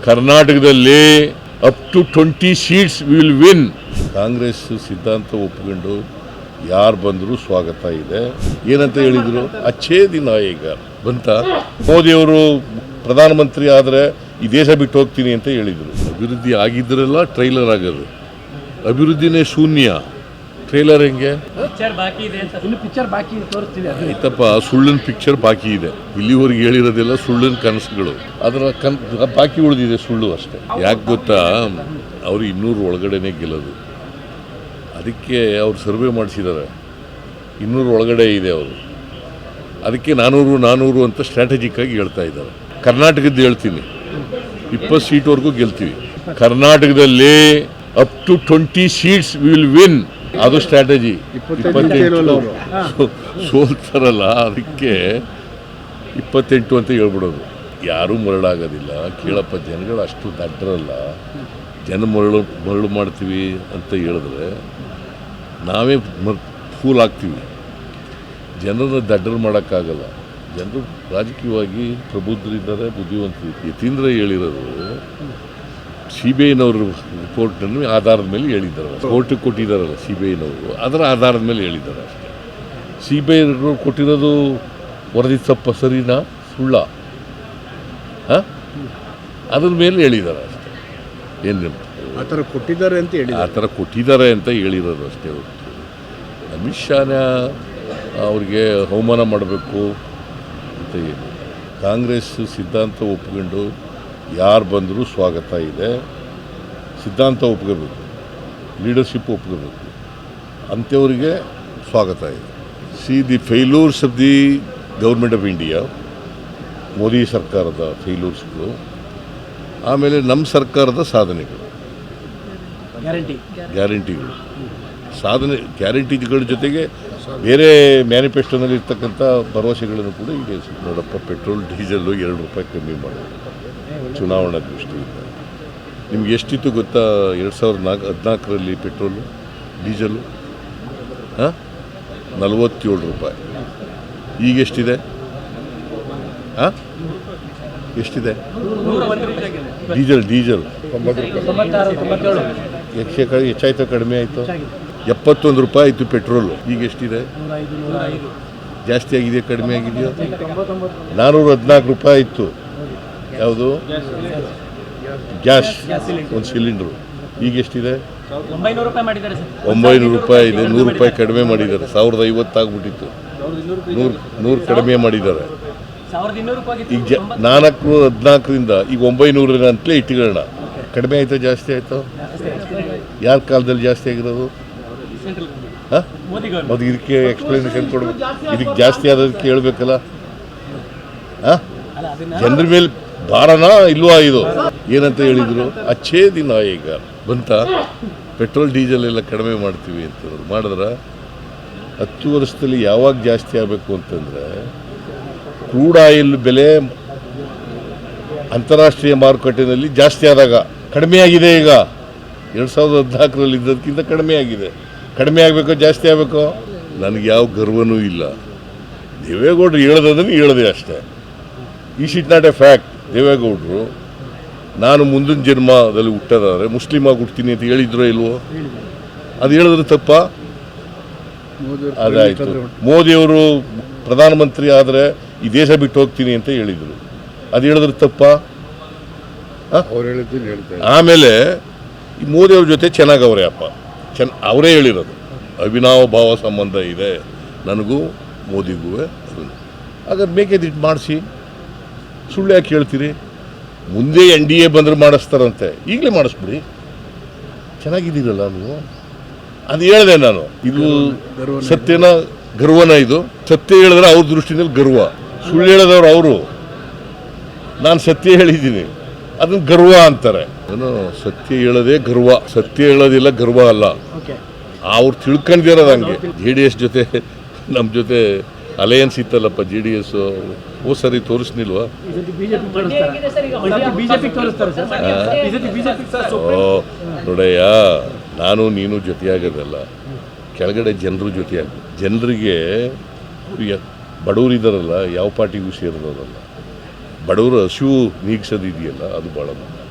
ಕರ್ನಾಟಕದಲ್ಲಿ up to twenty seats will win Congress ಸಿದ್ಧಾಂತ ಒಪ್ಕೊಂಡು ಯಾರು ಬಂದರೂ ಸ್ವಾಗತ ಇದೆ. ಏನಂತ ಹೇಳಿದರು? ಅಚ್ಚೇ ದಿನ ಈಗ ಬಂತ? ಮೋದಿಯವರು ಪ್ರಧಾನಮಂತ್ರಿ ಆದರೆ ಈ ದೇಶ ಬಿಟ್ಟು ಹೋಗ್ತೀನಿ ಅಂತ ಹೇಳಿದರು. ಅಭಿವೃದ್ಧಿ ಆಗಿದ್ದರೆಲ್ಲ ಟ್ರೈಲರ್ ಆಗೋದು. ಅಭಿವೃದ್ಧಿನೇ ಶೂನ್ಯ. ಟ್ರೈಲರ್ ಹೆಂಗೆ? ಆಯ್ತಪ್ಪ ಸುಳ್ಳಿನ ಪಿಕ್ಚರ್ ಬಾಕಿ ಇದೆ. ಇಲ್ಲಿವರೆಗೆ ಹೇಳಿರೋದೆಲ್ಲ ಸುಳ್ಳಿನ ಕನಸುಗಳು. ಅದರ ಕನ್ ಬಾಕಿ ಉಳಿದಿದೆ ಸುಳ್ಳು ಅಷ್ಟೇ. ಯಾಕೆ ಗೊತ್ತಾ? ಅವರು ಇನ್ನೂರು ಒಳಗಡೆನೆ ಗೆಲ್ಲೋದು. ಅದಕ್ಕೆ ಅವ್ರು ಸರ್ವೆ ಮಾಡಿಸಿದ್ದಾರೆ ಇನ್ನೂರು ಒಳಗಡೆ ಇದೆ ಅವರು. ಅದಕ್ಕೆ ನಾನೂರು ನಾನೂರು ಅಂತ ಸ್ಟ್ರಾಟಜಿಕ್ ಆಗಿ ಹೇಳ್ತಾ ಇದ್ದಾರೆ. ಕರ್ನಾಟಕದ್ದು ಹೇಳ್ತೀನಿ. ಇಪ್ಪತ್ತು ಸೀಟ್ವರೆಗೂ ಗೆಲ್ತೀವಿ. ಕರ್ನಾಟಕದಲ್ಲಿ up to twenty seats will win ಅದು ಸ್ಟ್ರಾಟಜಿ ಇಪ್ಪತ್ತೆಂಟು ಸೋಲ್ತಾರಲ್ಲ ಅದಕ್ಕೆ ಇಪ್ಪತ್ತೆಂಟು ಅಂತ ಹೇಳ್ಬಿಡೋದು. ಯಾರೂ ಮರಳಾಗೋದಿಲ್ಲ. ಕೇಳಪ್ಪ ಜನಗಳು ಅಷ್ಟು ದಡ್ಡರಲ್ಲ ಜನ ಮರಳು ಮರಳು ಮಾಡ್ತೀವಿ ಅಂತ ಹೇಳಿದ್ರೆ ನಾವೇ ಮರ್ ಫೂಲ್ ಆಗ್ತೀವಿ. ಜನರನ್ನ ದಡ್ಡರು ಮಾಡೋಕ್ಕಾಗಲ್ಲ. ಜನರು ರಾಜಕೀಯವಾಗಿ ಪ್ರಬುದ್ಧರಿದ್ದಾರೆ ಬುದ್ಧಿವಂತರು ಯತೀಂದ್ರ ಹೇಳಿರೋದು ಸಿ ಬಿ ಐನವರು ರಿಪೋರ್ಟನ್ನು ಆಧಾರದ ಮೇಲೆ ಹೇಳಿದ್ದಾರೆ ಕೋರ್ಟಿಗೆ ಕೊಟ್ಟಿದ್ದಾರಲ್ಲ ಸಿ ಬಿ ಐನವರು ಅದರ ಆಧಾರದ ಮೇಲೆ ಹೇಳಿದ್ದಾರೆ ಅಷ್ಟೇ. ಸಿ ಬಿ ಐನವರು ಕೊಟ್ಟಿರೋದು ವರದಿ ತಪ್ಪ ಸರಿನಾ? ಸುಳ್ಳ? ಹಾಂ? ಅದ್ರ ಮೇಲೆ ಹೇಳಿದ್ದಾರೆ ಅಷ್ಟೇ. ಏನು ಆ ಥರ ಕೊಟ್ಟಿದ್ದಾರೆ ಅಂತ ಹೇಳಿ ಆ ಥರ ಕೊಟ್ಟಿದ್ದಾರೆ ಅಂತ ಹೇಳಿರೋದು ಅಷ್ಟೇ ಹೊರತು. ಅಮಿತ್ ಶಾನ ಅವ್ರಿಗೆ ಅವಮಾನ ಮಾಡಬೇಕು ಅಂತ ಏನು? ಕಾಂಗ್ರೆಸ್ ಸಿದ್ಧಾಂತ ಒಪ್ಕೊಂಡು ಯಾರು ಬಂದರೂ ಸ್ವಾಗತ ಇದೆ. ಸಿದ್ಧಾಂತ ಒಪ್ಕೋಬೇಕು. ಲೀಡರ್ಶಿಪ್ ಒಪ್ಕೋಬೇಕು. ಅಂಥವ್ರಿಗೆ ಸ್ವಾಗತ ಇದೆ. See the failures of the government of India Modi ಸರ್ಕಾರದ ಫೇಲ್ಯೂರ್ಸ್ಗಳು ಆಮೇಲೆ ನಮ್ಮ ಸರ್ಕಾರದ ಸಾಧನೆಗಳು. ಗ್ಯಾರಂಟಿ ಗ್ಯಾರಂಟಿಗಳು ಸಾಧನೆ ಗ್ಯಾರಂಟಿಗಳ ಜೊತೆಗೆ ಬೇರೆ ಮ್ಯಾನಿಫೆಸ್ಟೋನಲ್ಲಿ ಇರ್ತಕ್ಕಂಥ ಭರವಸೆಗಳನ್ನು ಕೂಡ ಈಗ ನೋಡಪ್ಪ ಪೆಟ್ರೋಲ್ ಡೀಸೆಲ್ಲು ಎರಡು ರೂಪಾಯಿ ಕಮ್ಮಿ ಮಾಡೋದು. ಚುನಾವಣಾ ದೃಷ್ಟಿಯಿಂದ ನಿಮ್ಗೆ ಎಷ್ಟಿತ್ತು ಗೊತ್ತಾ? ಎರಡು ಸಾವಿರದ ನಾಲ್ಕು, ಹದಿನಾಲ್ಕರಲ್ಲಿ ಪೆಟ್ರೋಲು, ಡೀಸೆಲು? ಹಾಂ? ನಲವತ್ತೇಳು ರೂಪಾಯಿ. ಈಗ ಎಷ್ಟಿದೆ? ಹಾಂ? ಎಷ್ಟಿದೆ? Diesel diesel. ಹೆಚ್ಚು ಹೆಚ್ಚಾಯ್ತು ಕಡಿಮೆ ಆಯಿತು? ಎಪ್ಪತ್ತೊಂದು ರೂಪಾಯಿ ಆಯಿತು ಪೆಟ್ರೋಲು. ಈಗ ಎಷ್ಟಿದೆ? ಜಾಸ್ತಿ ಆಗಿದೆಯಾ, ಕಡಿಮೆ ಆಗಿದೆಯೋ? ನಾನ್ನೂರ ಹದಿನಾಲ್ಕು ರೂಪಾಯಿ ಇತ್ತು ಯಾವುದು? ಗ್ಯಾಸ್. ಒಂದು ಸಿಲಿಂಡ್ರು. ಈಗ ಎಷ್ಟಿದೆ? ಒಂಬೈನೂರು ರೂಪಾಯಿ ಇದೆ ನೂರು ರೂಪಾಯಿ ಕಡಿಮೆ ಮಾಡಿದ್ದಾರೆ. ಸಾವಿರದ ಐವತ್ತು ಆಗ್ಬಿಟ್ಟಿತ್ತು. ನೂರು ನೂರು ಕಡಿಮೆ ಮಾಡಿದ್ದಾರೆ. ಈಗ ಜ ನಾಲ್ಕು ಹದಿನಾಲ್ಕರಿಂದ ಈಗ ಒಂಬೈನೂರ ಅಂತಲೇ ಇಟ್ಕೊಳ್ಳೋಣ ಕಡಿಮೆ ಆಯಿತಾ ಜಾಸ್ತಿ ಆಯಿತು? ಯಾರ ಕಾಲದಲ್ಲಿ ಜಾಸ್ತಿ ಆಗಿರೋದು? ಹಾಂ? ಮತ್ತು ಇದಕ್ಕೆ ಎಕ್ಸ್ಪ್ಲನೇಷನ್ ಕೊಡ್ಬೇಕು. ಇದಕ್ಕೆ ಜಾಸ್ತಿ ಆದದಕ್ಕೆ ಹೇಳ್ಬೇಕಲ್ಲ. ಹಾಂ? ಜನರ ಮೇಲೆ ಭಾರನ ಇಲ್ವಾ ಇದು? ಏನಂತ ಹೇಳಿದ್ರು? ಅಚ್ಚೇ ದಿನ ಈಗ. ಬಂತ? ಪೆಟ್ರೋಲ್, ಡೀಸೆಲ್ ಎಲ್ಲ ಕಡಿಮೆ ಮಾಡ್ತೀವಿ ಅಂತ ಮಾಡಿದ್ರೆ ಹತ್ತು ವರ್ಷದಲ್ಲಿ ಯಾವಾಗ ಜಾಸ್ತಿ ಆಗಬೇಕು ಅಂತಂದರೆ ಕ್ರೂಡ್ ಆಯಿಲ್ ಬೆಲೆ ಅಂತಾರಾಷ್ಟ್ರೀಯ ಮಾರುಕಟ್ಟೆಯಲ್ಲಿ ಜಾಸ್ತಿ ಆದಾಗ ಕಡಿಮೆ ಆಗಿದೆ ಈಗ. ಎರಡು ಸಾವಿರದ ಹದಿನಾಲ್ಕರಲ್ಲಿ ಇದ್ದದಕ್ಕಿಂತ ಕಡಿಮೆ ಆಗಿದೆ. ಕಡಿಮೆ ಆಗಬೇಕೋ, ಜಾಸ್ತಿ ಆಗಬೇಕು? ನನಗೆ ಯಾವ ಗರ್ವನೂ ಇಲ್ಲ. ದೇವೇಗೌಡರು ಹೇಳ್ದಂದ್ರೆ ಹೇಳ್ದೆ ಅಷ್ಟೇ. ಈ ಇಟ್ ನಾಟ್ ಎ ಫ್ಯಾಕ್ಟ್ ದೇವೇಗೌಡರು ನಾನು ಮುಂದಿನ ಜನ್ಮದಲ್ಲಿ ಹುಟ್ಟೋದಾದರೆ ಮುಸ್ಲಿಮ್ ಆಗಿ ಹುಡ್ತೀನಿ ಅಂತ ಹೇಳಿದ್ರೋ ಇಲ್ವೋ? ಅದು ಹೇಳಿದ್ರೆ ತಪ್ಪ? ಅದಾಯಿತು. ಮೋದಿಯವರು ಪ್ರಧಾನಮಂತ್ರಿ ಆದರೆ ಈ ದೇಶ ಬಿಟ್ಟು ಹೋಗ್ತೀನಿ ಅಂತ ಹೇಳಿದರು. ಅದು ಹೇಳಿದ್ರೆ ತಪ್ಪ? ಅವ್ರು ಆಮೇಲೆ ಈ ಮೋದಿಯವ್ರ ಜೊತೆ ಚೆನ್ನಾಗವ್ರೆ ಅಪ್ಪ. ಚೆನ್ನ ಅವರೇ ಹೇಳಿರೋದು. ಅವಿನಾವ ಭಾವ ಸಂಬಂಧ ಇದೆ. ನನಗೂ ಮೋದಿಗೂ ಅದು ಹಾಗಾದ್ರೆ ಮೇಕೆದಿಟ್ಟು ಮಾಡಿಸಿ. ಸುಳ್ಳು ಯಾಕೆ ಹೇಳ್ತೀರಿ ಮುಂದೆ ಎನ್ ಡಿ ಎ ಬಂದ್ರೆ ಮಾಡಿಸ್ತಾರಂತೆ. ಈಗಲೇ ಮಾಡಿಸ್ಬಿಡಿ. ಚೆನ್ನಾಗಿದ್ದೀರಲ್ಲ ನೀವು? ಅದು ಹೇಳಿದೆ ನಾನು. ಇದು ಸತ್ಯನ ಗರ್ವನ ಇದು. ಸತ್ಯ ಹೇಳಿದ್ರೆ ಅವ್ರ ದೃಷ್ಟಿನಲ್ಲಿ ಗರ್ವ. ಸುಳ್ಳು ಹೇಳಿದವ್ರು ಅವರು. ನಾನು ಸತ್ಯ ಹೇಳಿದ್ದೀನಿ. ಅದನ್ನ ಗರ್ವ ಅಂತಾರೆ. ಏನು ಸತ್ಯ ಹೇಳೋದೇ ಗರ್ವ. ಸತ್ಯ ಹೇಳೋದಿಲ್ಲ ಗರ್ವ ಅಲ್ಲ. ಅವ್ರು ತಿಳ್ಕೊಂಡಿರೋದು ಹಂಗೆ ಜೆ ಡಿ ಎಸ್ ಜೊತೆ ನಮ್ಮ ಜೊತೆ ಅಲಯನ್ಸ್ ಇತ್ತಲ್ಲಪ್ಪ ಜೆ ಡಿ ಎಸ್ ಓ ಸರಿ ತೋರಿಸ್ನಿಲ್ವಾ ನೋಡಯ್ಯ ನಾನು ನೀನು ಜೊತೆಯಾಗೋದಲ್ಲ. ಕೆಳಗಡೆ ಜನರು ಜೊತೆಯಾಗ ಜನರಿಗೆ ಬಡವರಿದ್ದಾರಲ್ಲ ಯಾವ ಪಾರ್ಟಿಗೂ ಸೇರಿದವರಲ್ಲ. ಬಡವರು ಹಸಿವು ನೀಗಿಸೋದಿದೆಯಲ್ಲ ಅದು ಭಾಳ ಮುಖ್ಯ.